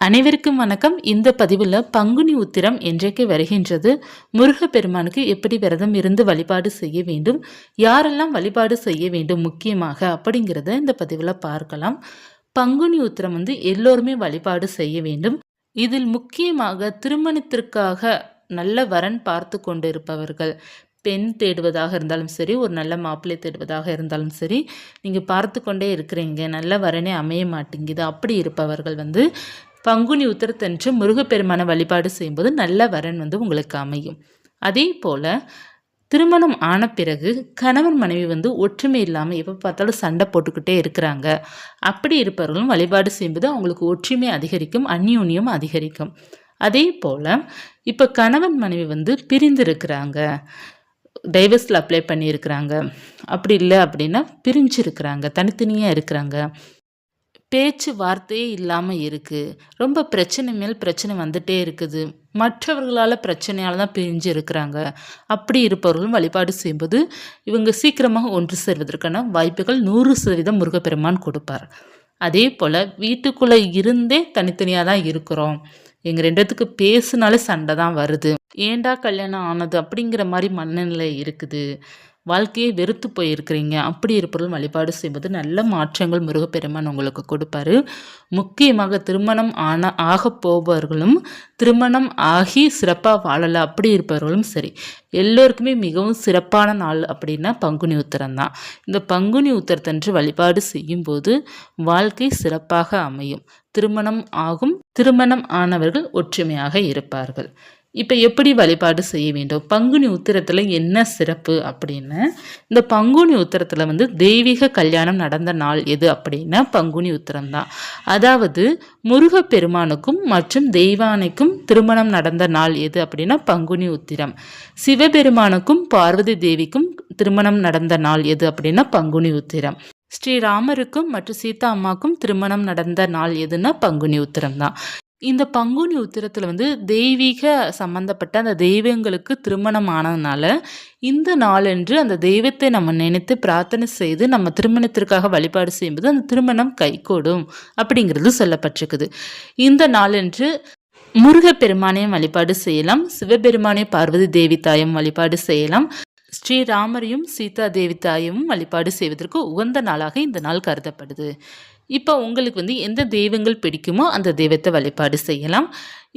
அனைவருக்கும் வணக்கம். இந்த பதிவில் பங்குனி உத்திரம் என்றைக்கு வருகின்றது? முருகப்பெருமானுக்கு எப்படி விரதம் இருந்து வழிபாடு செய்ய வேண்டும்? யாரெல்லாம் வழிபாடு செய்ய வேண்டும் முக்கியமாக அப்படிங்கிறத இந்த பதிவில் பார்க்கலாம். பங்குனி உத்திரம் வந்து எல்லோருமே வழிபாடு செய்ய வேண்டும். இதில் முக்கியமாக திருமணத்திற்காக நல்ல வரன் பார்த்து கொண்டிருப்பவர்கள். பெண் தேடுவதாக இருந்தாலும் சரி ஒரு நல்ல மாப்பிள்ளை தேடுவதாக இருந்தாலும் சரி நீங்கள் பார்த்து கொண்டே இருக்கிறீங்க நல்ல வரனே அமைய மாட்டேங்குது அப்படி இருப்பவர்கள் வந்து பங்குனி உத்திரத்தன்று முருகப்பெருமான வழிபாடு செய்யும்போது நல்ல வரன் வந்து உங்களுக்கு அமையும். அதே போல் திருமணம் ஆன பிறகு கணவன் மனைவி வந்து ஒற்றுமை இல்லாமல் எப்போ பார்த்தாலும் சண்டை போட்டுக்கிட்டே இருக்கிறாங்க. அப்படி இருப்பவர்களும் வழிபாடு செய்யும்போது அவங்களுக்கு ஒற்றுமை அதிகரிக்கும் அந்யூன்யம் அதிகரிக்கும். அதே போல் இப்போ கணவன் மனைவி வந்து பிரிந்திருக்கிறாங்க. டைவர்ஸில் அப்ளை பண்ணியிருக்கிறாங்க. அப்படி இல்லை அப்படின்னா பிரிஞ்சிருக்கிறாங்க தனித்தனியாக இருக்கிறாங்க. பேச்சு வார்த்தையே இல்லாமல் இருக்குது ரொம்ப பிரச்சனை மேல் பிரச்சனை வந்துட்டே இருக்குது. மற்றவர்களால் பிரச்சனையால் தான் பிரிஞ்சு இருக்கிறாங்க. அப்படி இருப்பவர்களும் வழிபாடு செய்யும்போது இவங்க சீக்கிரமாக ஒன்று சேர்வதற்கான வாய்ப்புகள் நூறு சதவீதம் முருகப்பெருமான் கொடுப்பார். அதே போல் வீட்டுக்குள்ளே இருந்தே தனித்தனியாக தான் இருக்கிறோம். எங்கள் ரெண்டுத்துக்கு பேசுனாலே சண்டை தான் வருது. ஏண்டா கல்யாணம் ஆனது அப்படிங்கிற மாதிரி மனநிலை இருக்குது. வாழ்க்கையை வெறுத்து போயிருக்கிறீங்க. அப்படி இருப்பவர்கள் வழிபாடு செய்வது நல்ல மாற்றங்கள் முருகப்பெருமான் உங்களுக்கு கொடுப்பாரு. முக்கியமாக திருமணம் ஆன ஆக போபவர்களும் திருமணம் ஆகி சிறப்பாக வாழலை அப்படி இருப்பவர்களும் சரி எல்லோருக்குமே மிகவும் சிறப்பான நாள் அப்படின்னா பங்குனி உத்தரம் தான். இந்த பங்குனி உத்தரத்தன்று வழிபாடு செய்யும்போது வாழ்க்கை சிறப்பாக அமையும். திருமணம் ஆகும். திருமணம் ஆனவர்கள் ஒற்றுமையாக இருப்பார்கள். இப்போ எப்படி வழிபாடு செய்ய வேண்டும்? பங்குனி உத்திரத்தில் என்ன சிறப்பு அப்படின்னு? இந்த பங்குனி உத்திரத்தில் வந்து தெய்வீக கல்யாணம் நடந்த நாள் எது அப்படின்னா பங்குனி உத்திரம் தான் அதாவது முருகப்பெருமானுக்கும் மற்றும் தெய்வானைக்கும் திருமணம் நடந்த நாள் எது அப்படின்னா பங்குனி உத்திரம். சிவபெருமானுக்கும் பார்வதி தேவிக்கும் திருமணம் நடந்த நாள் எது அப்படின்னா பங்குனி உத்திரம். ஸ்ரீராமருக்கும் மற்றும் சீதா அம்மாவுக்கும் திருமணம் நடந்த நாள் எதுன்னா பங்குனி உத்திரம் தான் இந்த பங்குனி உத்திரத்தில் வந்து தெய்வீக சம்பந்தப்பட்ட அந்த தெய்வங்களுக்கு திருமணம் ஆனதுனால இந்த நாளன்று அந்த தெய்வத்தை நம்ம நினைத்து பிரார்த்தனை செய்து நம்ம திருமணத்திற்காக வழிபாடு செய்யும்போது அந்த திருமணம் கைகூடும் அப்படிங்கிறது சொல்லப்பட்டிருக்குது. இந்த நாளன்று முருகப்பெருமானையும் வழிபாடு செய்யலாம். சிவபெருமானையும் பார்வதி தேவி தாயும் வழிபாடு செய்யலாம். ஸ்ரீராமரையும் சீதா தேவி தாயும் வழிபாடு செய்வதற்கு உகந்த நாளாக இந்த நாள் கருதப்படுது. இப்போ உங்களுக்கு வந்து எந்த தெய்வங்கள் பிடிக்குமோ அந்த தெய்வத்தை வழிபாடு செய்யலாம்.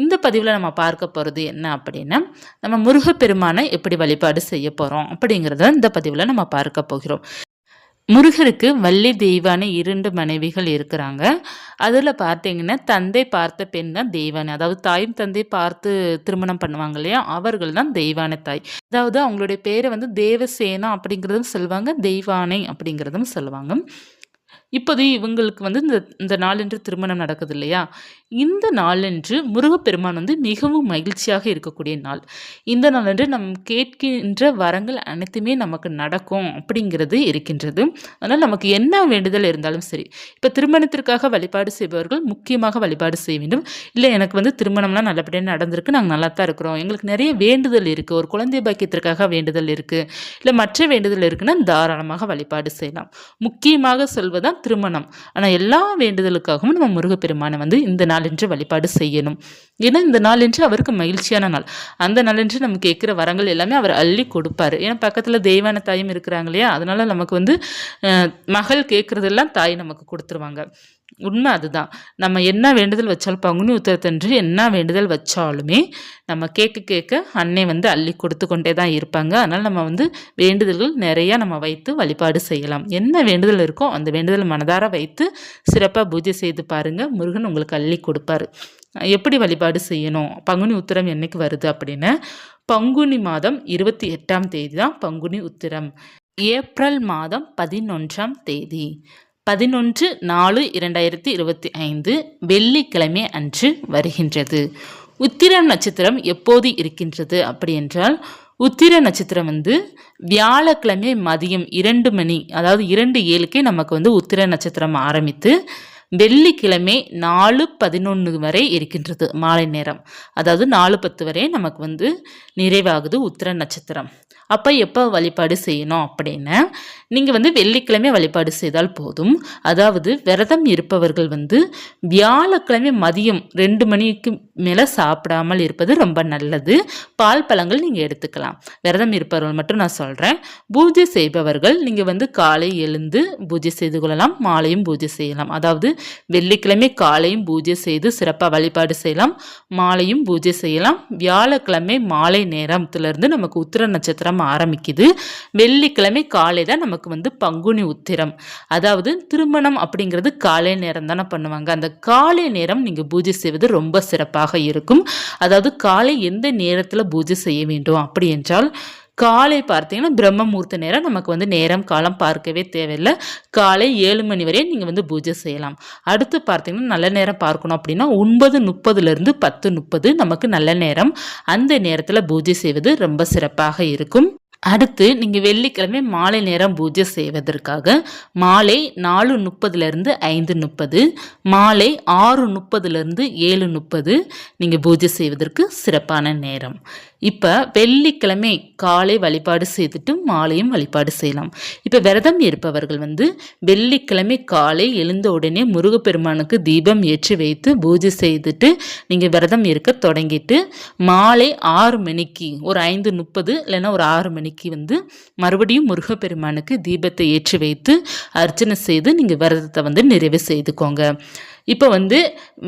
இந்த பதிவில் நம்ம பார்க்க போகிறது என்ன அப்படின்னா நம்ம முருகப்பெருமானை எப்படி வழிபாடு செய்ய போகிறோம் அப்படிங்கிறத இந்த பதிவில் நம்ம பார்க்க போகிறோம். முருகருக்கு வள்ளி தெய்வான இரண்டு மனைவிகள் இருக்கிறாங்க. அதில் பார்த்தீங்கன்னா தந்தை பார்த்த பெண் தான் தெய்வானை. அதாவது தாயும் தந்தை பார்த்து திருமணம் பண்ணுவாங்க இல்லையா? அவர்கள் தான் தெய்வான தாய். அதாவது அவங்களுடைய பேரை வந்து தேவசேனா அப்படிங்கிறதும் சொல்லுவாங்க தெய்வானை அப்படிங்கிறதும் சொல்லுவாங்க. இப்போது இவங்களுக்கு வந்து இந்த இந்த நாளன்று திருமணம் நடக்குது இல்லையா இந்த நாளன்று முருகப்பெருமான் வந்து மிகவும் மகிழ்ச்சியாக இருக்கக்கூடிய நாள். இந்த நாளன்று நம் கேட்கின்ற வரங்கள் அனைத்துமே நமக்கு நடக்கும் அப்படிங்கிறது இருக்கின்றது. அதனால் நமக்கு என்ன வேண்டுதல் இருந்தாலும் சரி இப்போ திருமணத்திற்காக வழிபாடு செய்பவர்கள் முக்கியமாக வழிபாடு செய்ய வேண்டும். இல்லை எனக்கு வந்து திருமணம்லாம் நல்லபடியாக நடந்திருக்கு நாங்கள் நல்லா தான் இருக்கிறோம். எங்களுக்கு நிறைய வேண்டுதல் இருக்குது. ஒரு குழந்தை பாக்கியத்திற்காக வேண்டுதல் இருக்குது. இல்லை மற்ற வேண்டுதல் இருக்குன்னா தாராளமாக வழிபாடு செய்யலாம். முக்கியமாக சொல்வதான் திருமணம். ஆனால் எல்லா வேண்டுதலுக்காகவும் நம்ம முருகப்பெருமானை வந்து இந்த நாளென்று வழிபாடு செய்யணும். ஏன்னா இந்த நாளென்று அவருக்கு மகிழ்ச்சியான நாள். அந்த நாளென்று நம்ம கேட்குற வரங்கள் எல்லாமே அவர் அள்ளி கொடுப்பாரு. ஏன்னா பக்கத்தில் தெய்வான தாயும் இருக்கிறாங்க இல்லையா? அதனால நமக்கு வந்து மகள் கேட்குறதெல்லாம் தாய் நமக்கு கொடுத்துருவாங்க. உண்மை அதுதான். நம்ம என்ன வேண்டுதல் வச்சாலும் பங்குனி உத்தரத்தன்று என்ன வேண்டுதல் வச்சாலுமே நம்ம கேட்க கேட்க அன்னை வந்து அள்ளி கொடுத்து கொண்டே தான் இருப்பாங்க. அதனால் நம்ம வந்து வேண்டுதல்கள் நிறையா நம்ம வைத்து வழிபாடு செய்யலாம். என்ன வேண்டுதல் இருக்கோ அந்த வேண்டுதல் மனதார வைத்து சிறப்பாக பூஜை செய்து பாருங்கள் முருகன் உங்களுக்கு அள்ளி கொடுப்பாரு. எப்படி வழிபாடு செய்யணும்? பங்குனி உத்திரம் என்னைக்கு வருது அப்படின்னு? பங்குனி மாதம் இருபத்தி எட்டாம் தேதி தான் பங்குனி உத்திரம். ஏப்ரல் மாதம் பதினொன்றாம் தேதி. பதினொன்று நாலு இரண்டாயிரத்தி இருபத்தி ஐந்து வெள்ளிக்கிழமை அன்று வருகின்றது. உத்திரம் நட்சத்திரம் எப்போது இருக்கின்றது அப்படி என்றால் உத்திர நட்சத்திரம் வந்து வியாழக்கிழமை மதியம் இரண்டு மணி அதாவது இரண்டு ஏழுக்கே நமக்கு வந்து உத்திர நட்சத்திரம் ஆரம்பித்து வெள்ளிக்கிழமை நாலு பதினொன்று வரை இருக்கின்றது மாலை நேரம். அதாவது நாலு பத்து வரை நமக்கு வந்து நிறைவாகுது உத்திர நட்சத்திரம். அப்போ எப்போ வழிபாடு செய்யணும் அப்படின்னு? நீங்கள் வந்து வெள்ளிக்கிழமை வழிபாடு செய்தால் போதும். அதாவது விரதம் இருப்பவர்கள் வந்து வியாழக்கிழமை மதியம் ரெண்டு மணிக்கு மேலே சாப்பிடாமல் இருப்பது ரொம்ப நல்லது. பால் பழங்கள் நீங்கள் எடுத்துக்கலாம். விரதம் இருப்பவர்கள் மட்டும் நான் சொல்கிறேன் பூஜை செய்பவர்கள் நீங்கள் வந்து காலை எழுந்து பூஜை செய்து கொள்ளலாம். மாலையும் பூஜை செய்யலாம். அதாவது வெள்ளிக்கிழமை காலையும் பூஜை செய்து சிறப்பாக வழிபாடு செய்யலாம். மாலையும் பூஜை செய்யலாம். வியாழக்கிழமை மாலை நேரத்துலேருந்து நமக்கு உத்திர நட்சத்திரம் ஆரம்பிக்குது. வெள்ளிக்கிழமை காலை தான் நமக்கு வந்து பங்குனி உத்திரம். அதாவது திருமணம் அப்படிங்கிறது காலை நேரம் தானே பண்ணுவாங்க. அந்த காலை நேரம் நீங்கள் பூஜை செய்வது ரொம்ப சிறப்பாக இருக்கும். அதாவது காலை எந்த நேரத்தில் பூஜை செய்ய வேண்டும் அப்படி என்றால் காலை பார்த்தீங்கன்னா பிரம்மமூர்த்த நேரம். நமக்கு வந்து நேரம் காலம் பார்க்கவே தேவையில்லை. காலை ஏழு மணி வரையும் நீங்கள் வந்து பூஜை செய்யலாம். அடுத்து பார்த்தீங்கன்னா நல்ல நேரம் பார்க்கணும் அப்படின்னா ஒன்பது முப்பதுலேருந்து பத்து முப்பது நமக்கு நல்ல நேரம். அந்த நேரத்தில் பூஜை செய்வது ரொம்ப சிறப்பாக இருக்கும். அடுத்து நீங்கள் வெள்ளிக்கிழமை மாலை நேரம் பூஜை செய்வதற்காக மாலை நாலு முப்பதுலேருந்து ஐந்து முப்பது மாலை ஆறு முப்பதுலேருந்து ஏழு முப்பது நீங்கள் பூஜை செய்வதற்கு சிறப்பான நேரம். இப்போ வெள்ளிக்கிழமை காலை வழிபாடு செய்துட்டு மாலையும் வழிபாடு செய்யலாம். இப்போ விரதம் இருப்பவர்கள் வந்து வெள்ளிக்கிழமை காலை எழுந்த உடனே முருகப்பெருமானுக்கு தீபம் ஏற்றி வைத்து பூஜை செய்துட்டு நீங்கள் விரதம் இருக்க தொடங்கிட்டு மாலை ஆறு மணிக்கு ஒரு ஐந்து முப்பது இல்லைன்னா ஒரு ஆறு மணிக்கு வந்து மறுபடியும் முருகப்பெருமானுக்கு தீபத்தை ஏற்றி வைத்து அர்ச்சனை செய்து நீங்கள் விரதத்தை வந்து நிறைவு செய்துக்கோங்க. இப்போ வந்து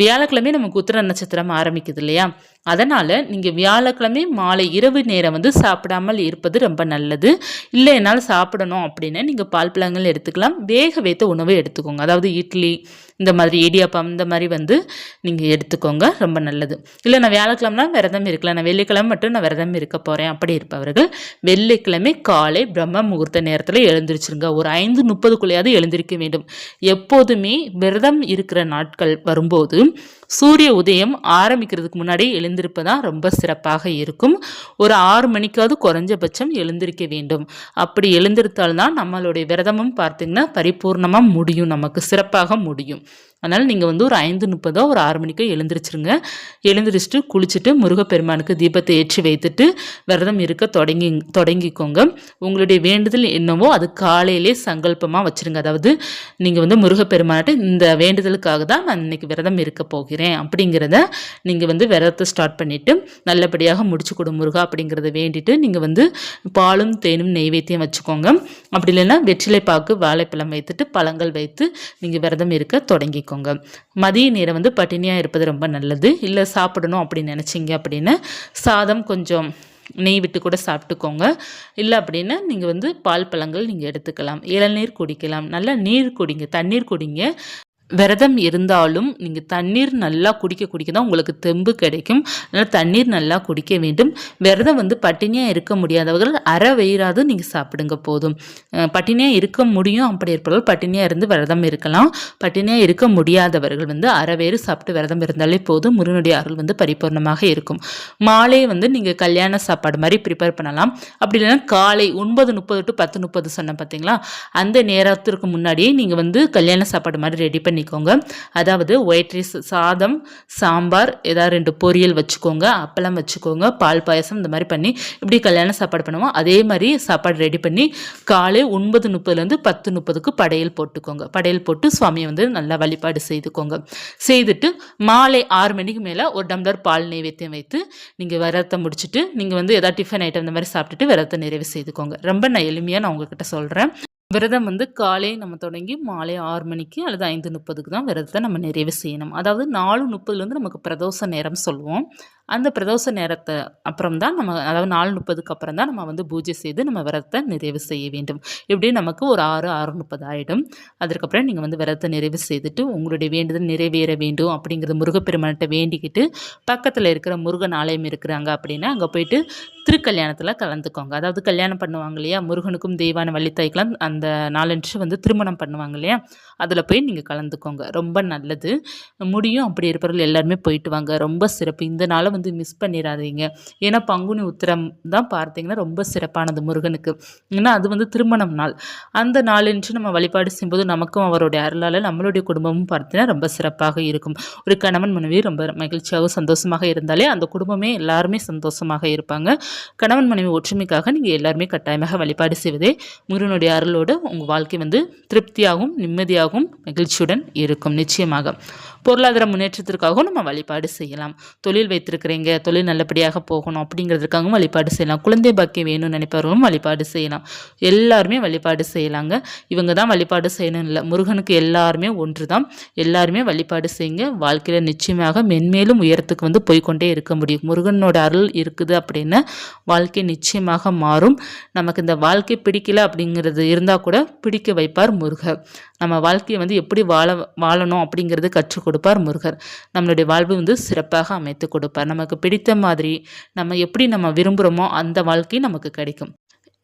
வியாழக்கிழமை நமக்கு உத்திர நட்சத்திரம் ஆரம்பிக்குது இல்லையா? அதனால் நீங்கள் வியாழக்கிழமை மாலை இரவு நேரம் வந்து சாப்பிடாமல் இருப்பது ரொம்ப நல்லது. இல்லை என்னால் சாப்பிடணும் அப்படின்னா நீங்கள் பால் பழங்கள் எடுத்துக்கலாம். வேக வைத்த உணவை எடுத்துக்கோங்க. அதாவது இட்லி இந்த மாதிரி இடியாப்பம் இந்த மாதிரி வந்து நீங்கள் எடுத்துக்கோங்க. ரொம்ப நல்லது. இல்லை நான் வியாழக்கிழமை விரதம் இருக்கலாம். நான் வெள்ளிக்கிழமை மட்டும் நான் விரதம் இருக்க போகிறேன் அப்படி இருப்பவர்கள் வெள்ளிக்கிழமை காலை பிரம்ம முகூர்த்த நேரத்தில் எழுந்திரிச்சிருங்க. ஒரு ஐந்து முப்பதுக்குள்ளேயாவது எழுந்திருக்க வேண்டும். எப்போதுமே விரதம் இருக்கிற நாட்கள் வரும்போது சூரிய உதயம் ஆரம்பிக்கிறதுக்கு முன்னாடி எழுந்திருப்பதான் ரொம்ப சிறப்பாக இருக்கும். ஒரு ஆறு மணிக்காவது குறைஞ்சபட்சம் எழுந்திருக்க வேண்டும். அப்படி எழுந்திருத்தால்தான் நம்மளுடைய விரதமும் பார்த்திங்கன்னா பரிபூர்ணமாக முடியும். நமக்கு சிறப்பாக முடியும். அதனால் நீங்கள் வந்து ஒரு ஐந்து முப்பதோ ஒரு ஆறு மணிக்கோ எழுந்திரிச்சிருங்க. எழுந்திரிச்சிட்டு குளிச்சுட்டு முருகப்பெருமானுக்கு தீபத்தை ஏற்றி வைத்துட்டு விரதம் இருக்க தொடங்கி தொடங்கிக்கோங்க. உங்களுடைய வேண்டுதல் என்னவோ அது காலையிலே சங்கல்பமாக வச்சுருங்க. அதாவது நீங்கள் வந்து முருகப்பெருமான்கிட்ட இந்த வேண்டுதலுக்காக தான் நான் இன்றைக்கி விரதம் இருக்க போகிறேன் அப்படிங்கிறத நீங்கள் வந்து விரதத்தை ஸ்டார்ட் பண்ணிவிட்டு நல்லபடியாக முடிச்சு கொடு முருகா அப்படிங்கிறத வேண்டிட்டு நீங்கள் வந்து பாலும் தேனும் நெய்வேத்தியம் வச்சுக்கோங்க. அப்படி இல்லைன்னா வெற்றிலை பாக்கு வாழைப்பழம் வைத்துட்டு பழங்கள் வைத்து நீங்கள் விரதம் இருக்க தொடங்கிக்கோங்க. எடுத்துக்கோங்க மதிய நேரம் வந்து பட்டினியாக இருப்பது ரொம்ப நல்லது. இல்லை சாப்பிடணும் அப்படின்னு நினச்சிங்க அப்படின்னு சாதம் கொஞ்சம் நெய் விட்டு கூட சாப்பிட்டுக்கோங்க. இல்லை அப்படின்னா நீங்கள் வந்து பால் பழங்கள் நீங்கள் எடுத்துக்கலாம். இளநீர் குடிக்கலாம். நல்லா நீர் குடிங்க தண்ணீர் குடிங்க. விரதம் இருந்தாலும் நீங்கள் தண்ணீர் நல்லா குடிக்க குடிக்க தான் உங்களுக்கு தெம்பு கிடைக்கும். அதனால் தண்ணீர் நல்லா குடிக்க வேண்டும். விரதம் வந்து பட்டினியாக இருக்க முடியாதவர்கள் அரை வயிறாவது நீங்கள் சாப்பிடுங்க போதும். பட்டினியாக இருக்க முடியும் அப்படி இருப்பவர்கள் பட்டினியாக இருந்து விரதம் இருக்கலாம். பட்டினியாக இருக்க முடியாதவர்கள் வந்து அரை வயிறு சாப்பிட்டு விரதம் இருந்தாலே போதும். முருகனுடைய அருள் வந்து பரிபூர்ணமாக இருக்கும். மாலை வந்து நீங்கள் கல்யாண சாப்பாடு மாதிரி ப்ரிப்பேர் பண்ணலாம். அப்படி இல்லைன்னா காலை ஒன்பது முப்பது டு பத்து முப்பது சொன்னேன் பார்த்தீங்களா அந்த நேரத்திற்கு முன்னாடியே நீங்கள் வந்து கல்யாண சாப்பாடு மாதிரி ரெடி பண்ணி பண்ணிக்கோங்க. அதாவது ஒயிட் ரைஸ் சாதம் சாம்பார் ஏதாவது ரெண்டு பொரியல் வச்சுக்கோங்க அப்பளம் வச்சுக்கோங்க பால் பாயசம் இந்த மாதிரி பண்ணி இப்படி கல்யாண சாப்பாடு பண்ணுவோம். அதே மாதிரி சாப்பாடு ரெடி பண்ணி காலை ஒன்பது முப்பதுலேருந்து பத்து முப்பதுக்கு படையல் போட்டுக்கோங்க. படையல் போட்டு சுவாமியை வந்து நல்லா வழிபாடு செய்துக்கோங்க. செய்துட்டு மாலை ஆறு மணிக்கு மேலே ஒரு டம்ளர் பால் நெய்வேத்தியம் வைத்து நீங்கள் விரதத்தை முடிச்சுட்டு நீங்கள் வந்து எதாவது டிஃபன் ஐட்டம் இந்த மாதிரி சாப்பிட்டுட்டு விரதத்தை நிறைவு செய்துக்கோங்க. ரொம்ப நான் எளிமையாக நான் உங்ககிட்ட சொல்கிறேன் விரதம் வந்து காலை நம்ம தொடங்கி மாலை ஆறு மணிக்கு அல்லது ஐந்து முப்பதுக்கு தான் விரதத்தை நம்ம நிறைவு செய்யணும். அதாவது நாலு முப்பதுலேருந்து நமக்கு பிரதோஷ நேரம் சொல்லுவோம். அந்த பிரதோஷ நேரத்தை அப்புறம் தான் நம்ம அதாவது நாலு முப்பதுக்கு அப்புறம் தான் நம்ம வந்து பூஜை செய்து நம்ம விரதத்தை நிறைவு செய்ய வேண்டும். இப்படி நமக்கு ஒரு ஆறு ஆறு முப்பது ஆகிடும் அதற்கப்புறம் நீங்கள் வந்து விரதத்தை நிறைவு செய்துட்டு உங்களுடைய வேண்டுதல் நிறைவேற வேண்டும் அப்படிங்கிறது முருகப்பெருமான்கிட்ட வேண்டிக்கிட்டு பக்கத்தில் இருக்கிற முருகன் ஆலயம் இருக்கிறாங்க அப்படின்னா அங்கே போயிட்டு திருக்கல்யாணத்தில் கலந்துக்கோங்க. அதாவது கல்யாணம் பண்ணுவாங்க இல்லையா? முருகனுக்கும் தெய்வான வள்ளித்தாய்க்கெலாம் அந்த நாலஞ்சு வந்து திருமணம் பண்ணுவாங்க இல்லையா? அதில் போய் நீங்கள் கலந்துக்கோங்க. ரொம்ப நல்லது. முடியும். அப்படி இருப்பவர்கள் எல்லாருமே போயிட்டு வாங்க. ரொம்ப சிறப்பு. இந்த நாளும் வந்து மிஸ் பண்ணிடாதீங்க ஏன்னா பங்குனி உத்திரம் தான் பார்த்தீங்கன்னா ரொம்ப சிறப்பானது முருகனுக்கு. ஏன்னா அது வந்து திருமணம் நாள். அந்த நாளன்று நம்ம வழிபாடு செய்யும்போது நமக்கும் அவருடைய அருளால் நம்மளுடைய குடும்பமும் பார்த்தீங்கன்னா ரொம்ப சிறப்பாக இருக்கும். ஒரு கணவன் மனைவி ரொம்ப மகிழ்ச்சியாகவும் சந்தோஷமாக இருந்தாலே அந்த குடும்பமே எல்லாருமே சந்தோஷமாக இருப்பாங்க. கணவன் மனைவி ஒற்றுமைக்காக நீங்கள் எல்லாருமே கட்டாயமாக வழிபாடு செய்வதே முருகனுடைய அருளோடு உங்கள் வாழ்க்கை வந்து திருப்தியாகவும் நிம்மதியாகவும் மகிழ்ச்சியுடன் இருக்கும். நிச்சயமாக பொருளாதார முன்னேற்றத்திற்காகவும் நம்ம வழிபாடு செய்யலாம். தொழில் இருக்கிறீங்க தொழில் நல்லபடியாக போகணும் அப்படிங்கிறதுக்காகவும் வழிபாடு செய்யலாம். குழந்தை பாக்கியம் வேணும்னு நினைப்பவர்களும் வழிபாடு செய்யலாம். எல்லாருமே வழிபாடு செய்யலாங்க. இவங்க தான் வழிபாடு செய்யணும் இல்லை. முருகனுக்கு எல்லாருமே ஒன்று தான் எல்லாருமே வழிபாடு செய்யுங்க. வாழ்க்கையில் நிச்சயமாக மென்மேலும் உயரத்துக்கு வந்து போய்க்கொண்டே இருக்க முடியும். முருகனோட அருள் இருக்குது அப்படின்னா வாழ்க்கை நிச்சயமாக மாறும். நமக்கு இந்த வாழ்க்கை பிடிக்கல அப்படிங்கிறது இருந்தால் கூட பிடிக்க வைப்பார் முருகர். நம்ம வாழ்க்கையை வந்து எப்படி வாழ வாழணும் அப்படிங்கிறது கற்றுக் கொடுப்பார் முருகர். நம்மளுடைய வாழ்வு வந்து சிறப்பாக அமைத்து கொடுப்பார். நமக்கு பிடித்த மாதிரி நம்ம எப்படி நம்ம விரும்புகிறோமோ அந்த வாழ்க்கை நமக்கு கிடைக்கும்.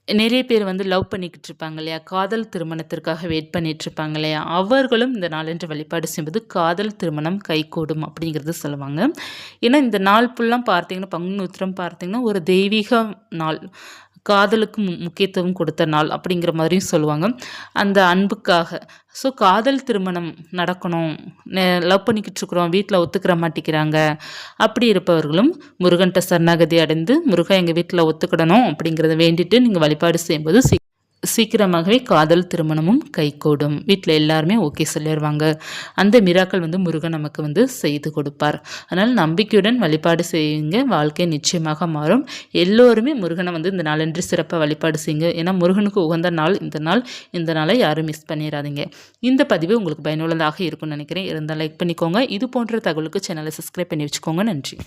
நிறைய பேர் வந்து லவ் பண்ணிக்கிட்டு இருப்பாங்க இல்லையா? காதல் திருமணத்திற்காக வெயிட் பண்ணிட்டு இருப்பாங்க இல்லையா? அவர்களும் இந்த நாளன்று வழிபாடு செய்வது காதல் திருமணம் கைகூடும் அப்படிங்கிறது சொல்லுவாங்க. ஏன்னா இந்த நாள் ஃபுல்லாக பார்த்தீங்கன்னா பங்குனு உத்திரம் பார்த்தீங்கன்னா ஒரு தெய்வீக நாள். காதலுக்கு முக்கியத்துவம் கொடுத்த நாள் அப்படிங்கிற மாதிரியும் சொல்லுவாங்க. அந்த அன்புக்காக. ஸோ காதல் திருமணம் நடக்கணும். லவ் பண்ணிக்கிட்டு இருக்கிறோம் வீட்டில் ஒத்துக்கிற மாட்டேங்கிறாங்க. அப்படி இருப்பவர்களும் முருகன்ட்ட சரணாகதி அடைந்து முருகன் எங்கள் வீட்டில் ஒத்துக்கிடணும் அப்படிங்கிறத வேண்டிட்டு நீங்கள் வழிபாடு செய்யும்போது சீ சீக்கிரமாகவே காதல் திருமணமும் கைகூடும். வீட்டில் எல்லாருமே ஓகே சொல்லிடுவாங்க அந்த மிராக்கள் வந்து முருகன் நமக்கு வந்து செய்து கொடுப்பார். அதனால் நம்பிக்கையுடன் வழிபாடு செய்யுங்க. வாழ்க்கை நிச்சயமாக மாறும். எல்லோருமே முருகனை வந்து இந்த நாளன்று சிறப்பாக வழிபாடு செய்யுங்க. ஏன்னா முருகனுக்கு உகந்த நாள் இந்த நாள். இந்த நாளை யாரும் மிஸ் பண்ணிடாதீங்க இந்த பதிவு உங்களுக்கு பயனுள்ளதாக இருக்கும்னு நினைக்கிறேன். இருந்தால் லைக் பண்ணிக்கோங்க. இது போன்ற தகவலுக்கு சேனலை சப்ஸ்கிரைப் பண்ணி வச்சுக்கோங்க. நன்றி.